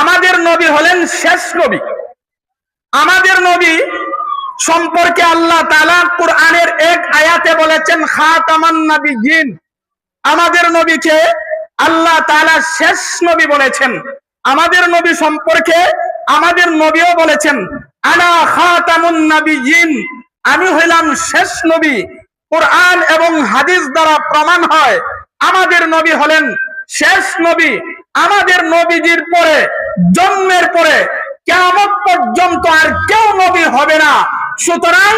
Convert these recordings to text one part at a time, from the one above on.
আমাদের নবী হলেন শেষ নবী। আমাদের নবী সম্পর্কে আল্লাহ তাআলা কোরআনের এক আয়াতে বলেছেন, খাতামান নবিয়িন আমাদের নবীকে আল্লাহ তালা শেষ নবী বলেছেন। আমাদের নবী সম্পর্কে আমাদের নবীও বলেছেন আনা খাতামুন নবিয়িন আমি হইলাম শেষ নবী। কোরআন এবং হাদিস দ্বারা প্রমাণ হয়, আমাদের নবী হলেন শেষ নবী, আমাদের নবীজির পরে, জন্মের পরে কেমন পর্যন্ত আর কেউ নবী হবে না। সুতরাং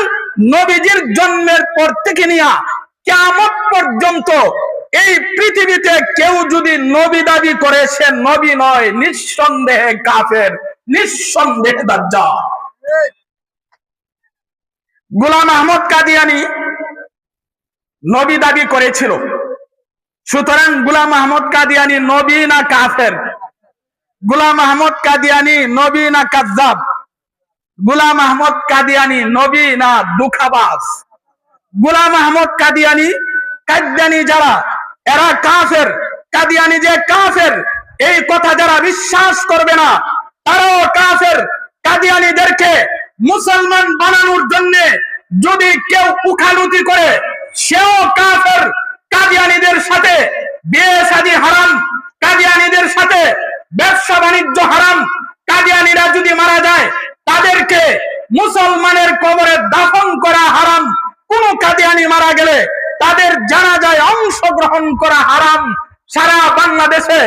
নবীজির জন্মের পর থেকে নিয়ে কেমন পর্যন্ত এই পৃথিবীতে কেউ যদি নবী দাবি করে, সে নবী নয়, নিঃসন্দেহে কাফের, নিঃসন্দেহে দাজ্জাল। গোলাম আহমদ কাদিয়ানি নবী দাবি করেছিল। সুতরাং গুলাম আহমদ কাদিয়ানি নবী না কাফের? গুলাম আহমদ কাদিয়ানি নবী না কাজ্জাব? গুলাম আহমদ কাদিয়ানি নবী না দুখাবাস গুলাম আহমদ কাদিয়ানি কাদিয়ানি যারা, এরা কাফের। কাদিয়ানি যে কাফের, এই কথা যারা বিশ্বাস করবে না, তারাও কাফের। কাদিয়ানিদেরকে মুসলমান বানানোর জন্য যদি কেউ উখালুতি করে, সেও কাফের। কাদিয়ানিদের সাথে বিয়ে শাদী হারাম, কাদিয়ানিদের সাথে ব্যবসা বাণিজ্য হারাম, কাদিয়ানিরা যদি মারা যায়, তাদেরকে মুসলমানের কবরে দাফন করা হারাম। কোন কাদিয়ানি মারা গেলে তাদের জানাজায় অংশগ্রহণ করা হারাম। সারা বাংলাদেশে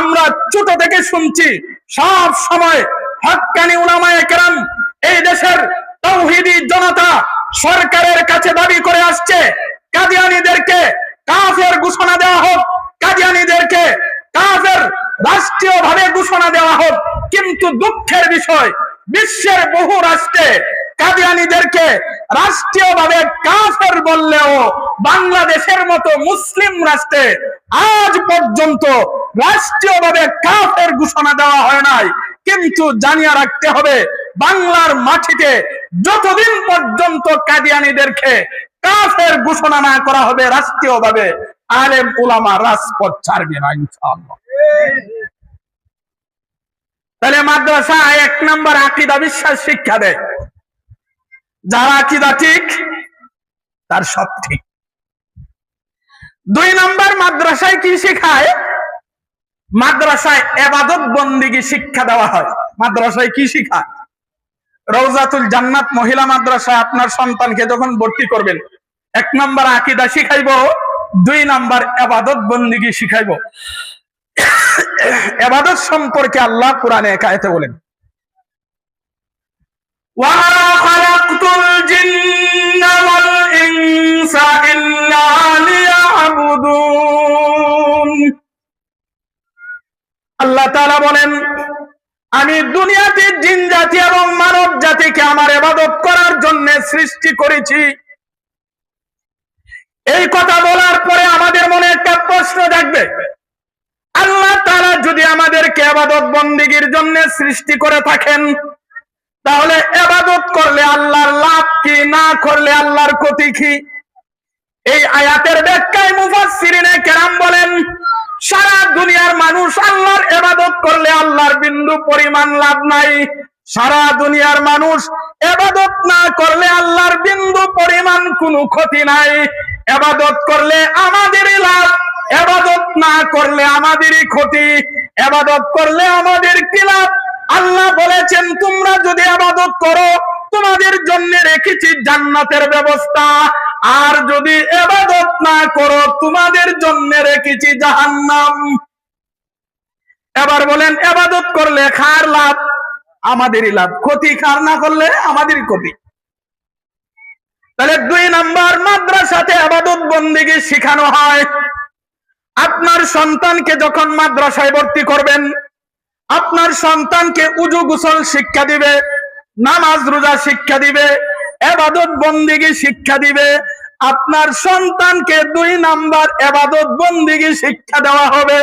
আমরা ছোট থেকে শুনছি, সব সময় হক্কানি উলামায়ে কেরাম এই দেশের তৌহিদি জনতা সরকারের কাছে দাবি করে আসছে, কাদিয়ানিদেরকে কাফের ঘোষণা দেওয়া হোক, কাদিয়ানিদেরকে কাফের রাষ্ট্রীয় ভাবে ঘোষণা দেওয়া হোক, কিন্তু দুঃখের বিষয়, বিশ্বের বহু রাষ্ট্রে কাদিয়ানিদেরকে রাষ্ট্রীয় ভাবে কাফের বললেও বাংলাদেশের মতো মুসলিম রাষ্ট্রে আজ পর্যন্ত রাষ্ট্রীয় ভাবে কাফের ঘোষণা দেওয়া হয় নাই। কিন্তু জানিয়ে রাখতে হবে, বাংলার মাটিতে যতদিন পর্যন্ত কাদিয়ানিদেরকে কাফের ঘোষণা না করা হবে রাষ্ট্রীয় ভাবে আলেম, উলামা, রাজপথ ছাড়বে না, ইনশাআল্লাহ। তাহলে মাদ্রাসা এক নম্বর আকিদা বিশ্বাস শিক্ষা দেয়। যার আকিদা ঠিক, তার সব ঠিক। দুই নম্বর মাদ্রাসায় কি শেখায়? মাদ্রাসায় এবাদত বন্দিগি শিক্ষা দেওয়া হয়। মাদ্রাসায় কি শিখায়? রওজাতুল জান্নাত মহিলা মাদ্রাসায় আপনার সন্তানকে যখন ভর্তি করবেন, এক নম্বর আকিদা শিখাইব, দুই নম্বর আবাদত বন্দিগি শিখাইব। আবাদত সম্পর্কে আল্লাহ কোরআনে একায়তে বলেন আল্লাহ বলেন আমি দুনিয়াতে জিন জাতি এবং মানব জাতিকে আমার এবাদত করার জন্য সৃষ্টি করেছি। এই কথা বলার পরে আমাদের মনে একটা প্রশ্ন জাগবে। আল্লাহ তারা যদি আমাদেরকে আবাদত বন্দিগির জন্য সৃষ্টি করে থাকেন, তাহলে এবাদত করলে আল্লাহর লাভ কি, না করলে আল্লাহর ক্ষতি কি? এই আয়াতের ব্যাখ্যায় মুফাসসিরিনে কেরাম বলেন সারা দুনিয়ার মানুষ আল্লাহর এবাদত করলে আল্লাহর বিন্দু পরিমাণ লাভ নাই। সারা দুনিয়ার মানুষ এবাদত না করলে আল্লাহর বিন্দু পরিমাণ কোনো ক্ষতি নাই। এবাদত করলে আমাদেরই লাভ, এবাদত না করলে আমাদেরই ক্ষতি, এবাদত করলে আমাদের কি লাভ? আল্লাহ বলেছেন, তোমরা যদি আবাদত করো, তোমাদের জন্য রেখেছি জান্নাতের ব্যবস্থা। আর যদি এবাদত না করো, তোমাদের জন্য রেখেছি জাহান্নাম। এবার বলেন, এবাদত করলে খার লাভ? আমাদেরই লাভ। ক্ষতি খার না করলে আমাদেরই ক্ষতি। তাহলে দুই নাম্বার, মাদ্রাসাতে আবাদত বন্দিকে শেখানো হয়। আপনার সন্তানকে যখন মাদ্রাসায় ভর্তি করবেন, আপনার সন্তানকে উজু গুসল শিক্ষা দিবে, নামাজ রোজা শিক্ষা দিবে, এবাদত বন্দিকে শিক্ষা দিবে। আপনার সন্তানকে দুই নাম্বার এবাদত বন্দিকে শিক্ষা দেওয়া হবে।